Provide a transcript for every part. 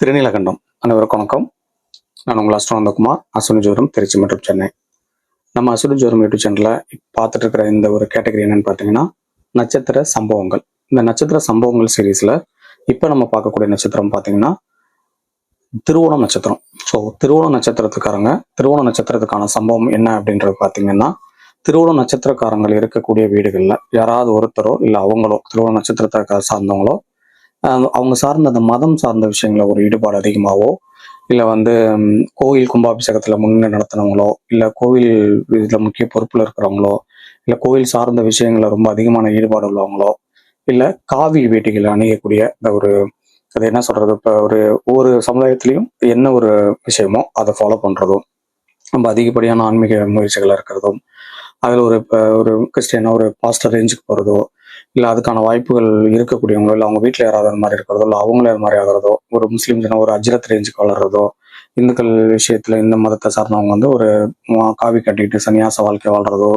திருநீலகண்டம் அனைவருக்கும் வணக்கம். நான் உங்கள் அஸ்ட்ரோனந்தகுமார் அசுனி ஜோரம் திருச்சி மற்றும் சென்னை. நம்ம அசுனி ஜோரம் யூடியூப் சேனலில் பார்த்துட்டு இருக்கிற இந்த ஒரு கேட்டகரி என்னன்னு பார்த்தீங்கன்னா நட்சத்திர சம்பவங்கள். இந்த நட்சத்திர சம்பவங்கள் சீரீஸில் இப்போ நம்ம பார்க்கக்கூடிய நட்சத்திரம் பார்த்தீங்கன்னா திருவோணம் நட்சத்திரம். ஸோ திருவோணம் நட்சத்திரத்துக்காரங்க திருவோண நட்சத்திரத்துக்கான சம்பவம் என்ன அப்படின்றது பார்த்தீங்கன்னா திருவோண நட்சத்திரக்காரங்கள் இருக்கக்கூடிய வீடுகளில் யாராவது ஒருத்தரோ இல்லை அவங்களோ திருவோண நட்சத்திரத்தை சார்ந்தவங்களோ அவங்க சார்ந்த அந்த மதம் சார்ந்த விஷயங்கள ஒரு ஈடுபாடு அதிகமாகவோ இல்லை வந்து கோவில் கும்பாபிஷேகத்தில் முன்னே நடத்தினவங்களோ இல்லை கோவில் இதில் முக்கிய பொறுப்பில் இருக்கிறவங்களோ இல்லை கோவில் சார்ந்த விஷயங்கள ரொம்ப அதிகமான ஈடுபாடு உள்ளவங்களோ இல்லை காவி வேட்டிகள் அணியக்கூடிய இந்த ஒரு அது என்ன சொல்றது இப்போ ஒரு ஒவ்வொரு சமுதாயத்திலையும் என்ன ஒரு விஷயமோ அதை ஃபாலோ பண்ணுறதும் ரொம்ப அதிகப்படியான ஆன்மீக முயற்சிகள் இருக்கிறதும் அதில் ஒரு இப்போ ஒரு கிறிஸ்டியனா ஒரு பாஸ்டர் ரேஞ்சுக்கு போகிறதோ இல்லை அதுக்கான வாய்ப்புகள் இருக்கக்கூடியவங்களோ இல்லை அவங்க வீட்டில் யாராவது மாதிரி இருக்கிறதோ இல்லை அவங்களே அது மாதிரி ஆகிறதோ ஒரு முஸ்லீம்ஸ்னா ஒரு அஜரத் ரேஞ்சுக்கு வளர்றதோ இந்துக்கள் விஷயத்தில் இந்த மதத்தை சார்ந்தவங்க வந்து ஒரு காவி கட்டிக்கிட்டு சன்னியாச வாழ்க்கை வாழ்றதோ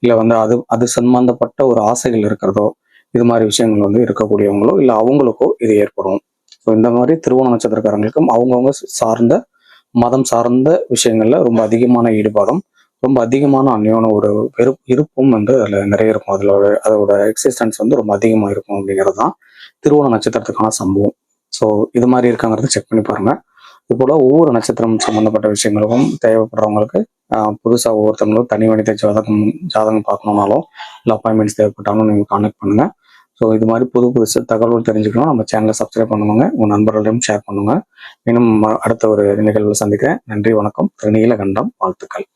இல்லை வந்து அது அது சம்பந்தப்பட்ட ஒரு ஆசைகள் இருக்கிறதோ இது மாதிரி விஷயங்கள் வந்து இருக்கக்கூடியவங்களோ இல்லை அவங்களுக்கோ இது ஏற்படும். ஸோ இந்த மாதிரி திருவோண நட்சத்திரக்காரங்களுக்கும் அவங்கவுங்க சார்ந்த மதம் சார்ந்த விஷயங்கள்ல ரொம்ப அதிகமான ஈடுபாடும் ரொம்ப அதிகமான அந்யோன ஒரு வெறு இருப்பும் வந்து அதில் நிறைய இருக்கும். அதில் அதோட எக்ஸிஸ்டன்ஸ் வந்து ரொம்ப அதிகமாக இருக்கும் அப்படிங்கிறது தான் திருவோண நட்சத்திரத்துக்கான சம்பவம். ஸோ இது மாதிரி இருக்காங்கிறத செக் பண்ணி பாருங்கள் இதுபோல் ஒவ்வொரு நட்சத்திரம் சம்மந்தப்பட்ட விஷயங்களுக்கும் தேவைப்படுறவங்களுக்கு புதுசாக ஒவ்வொருத்தவங்களும் தனி மனித ஜாதகம் ஜாதகம் பார்க்கணுன்னாலும் இல்லை அப்பாயின்மெண்ட்ஸ் தேவைப்பட்டாலும் நீங்கள் கான்டாக்ட் பண்ணுங்கள் ஸோ இது மாதிரி புது புதுசு தகவல் தெரிஞ்சுக்கணும் நம்ம சேனலை சப்ஸ்கிரைப் பண்ணுவாங்க உங்கள் நண்பர்களையும் ஷேர் பண்ணுங்கள் இன்னும் அடுத்த ஒரு நிகழ்வில் சந்திக்கிறேன். நன்றி வணக்கம். திருநீலகண்டம் வாழ்த்துக்கள்.